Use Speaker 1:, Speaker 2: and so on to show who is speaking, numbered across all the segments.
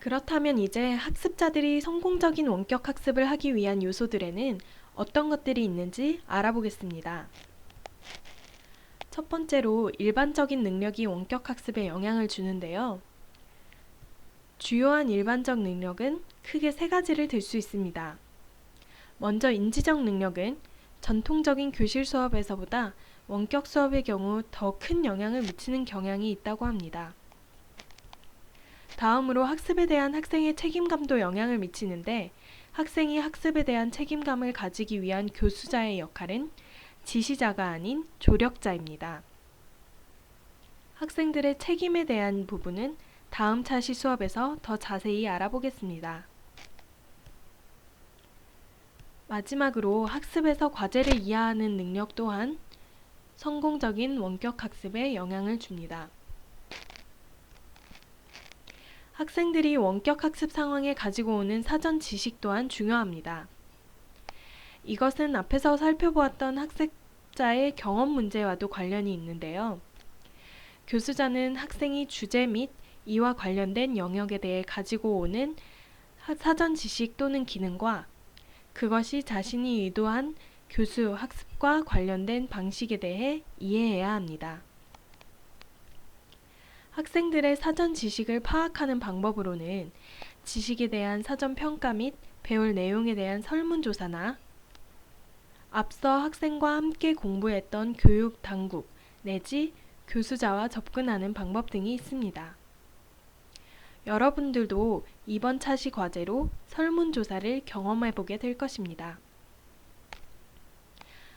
Speaker 1: 그렇다면 이제 학습자들이 성공적인 원격 학습을 하기 위한 요소들에는 어떤 것들이 있는지 알아보겠습니다. 첫 번째로 일반적인 능력이 원격 학습에 영향을 주는데요. 주요한 일반적 능력은 크게 세 가지를 들 수 있습니다. 먼저 인지적 능력은 전통적인 교실 수업에서보다 원격 수업의 경우 더 큰 영향을 미치는 경향이 있다고 합니다. 다음으로 학습에 대한 학생의 책임감도 영향을 미치는데 학생이 학습에 대한 책임감을 가지기 위한 교수자의 역할은 지시자가 아닌 조력자입니다. 학생들의 책임에 대한 부분은 다음 차시 수업에서 더 자세히 알아보겠습니다. 마지막으로 학습에서 과제를 이해하는 능력 또한 성공적인 원격 학습에 영향을 줍니다. 학생들이 원격 학습 상황에 가지고 오는 사전 지식 또한 중요합니다. 이것은 앞에서 살펴보았던 학습자의 경험 문제와도 관련이 있는데요. 교수자는 학생이 주제 및 이와 관련된 영역에 대해 가지고 오는 사전 지식 또는 기능과 그것이 자신이 의도한 교수 학습과 관련된 방식에 대해 이해해야 합니다. 학생들의 사전 지식을 파악하는 방법으로는 지식에 대한 사전 평가 및 배울 내용에 대한 설문조사나 앞서 학생과 함께 공부했던 교육 당국 내지 교수자와 접근하는 방법 등이 있습니다. 여러분들도 이번 차시 과제로 설문조사를 경험해 보게 될 것입니다.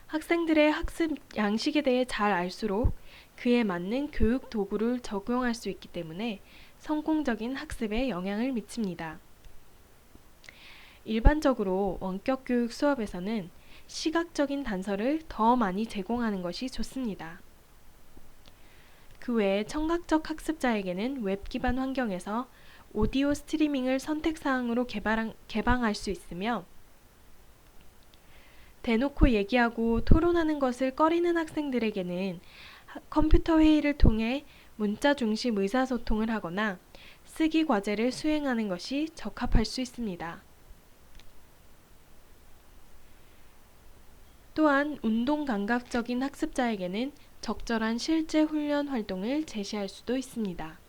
Speaker 1: 학생들의 학습 양식에 대해 잘 알수록 그에 맞는 교육 도구를 적용할 수 있기 때문에 성공적인 학습에 영향을 미칩니다. 일반적으로 원격 교육 수업에서는 시각적인 단서를 더 많이 제공하는 것이 좋습니다. 그 외에 청각적 학습자에게는 웹 기반 환경에서 오디오 스트리밍을 선택 사항으로 개발한, 개방할 수 있으며 대놓고 얘기하고 토론하는 것을 꺼리는 학생들에게는 컴퓨터 회의를 통해 문자 중심 의사소통을 하거나 쓰기 과제를 수행하는 것이 적합할 수 있습니다. 또한 운동 감각적인 학습자에게는 적절한 실제 훈련 활동을 제시할 수도 있습니다.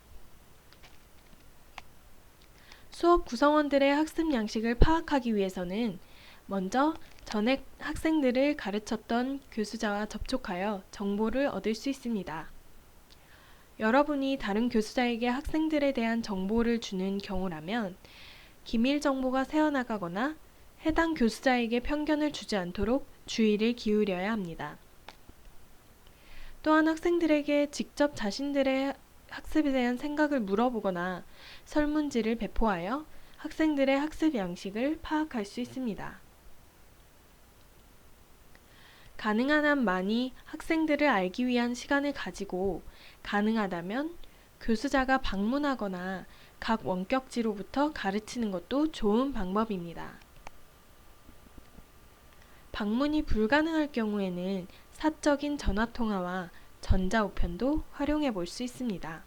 Speaker 1: 수업 구성원들의 학습 양식을 파악하기 위해서는 먼저 전액 학생들을 가르쳤던 교수자와 접촉하여 정보를 얻을 수 있습니다. 여러분이 다른 교수자에게 학생들에 대한 정보를 주는 경우라면 기밀 정보가 새어나가거나 해당 교수자에게 편견을 주지 않도록 주의를 기울여야 합니다. 또한 학생들에게 직접 자신들의 학습에 대한 생각을 물어보거나 설문지를 배포하여 학생들의 학습 양식을 파악할 수 있습니다. 가능한 한 많이 학생들을 알기 위한 시간을 가지고 가능하다면 교수자가 방문하거나 각 원격지로부터 가르치는 것도 좋은 방법입니다. 방문이 불가능할 경우에는 사적인 전화통화와 전자우편도 활용해 볼 수 있습니다.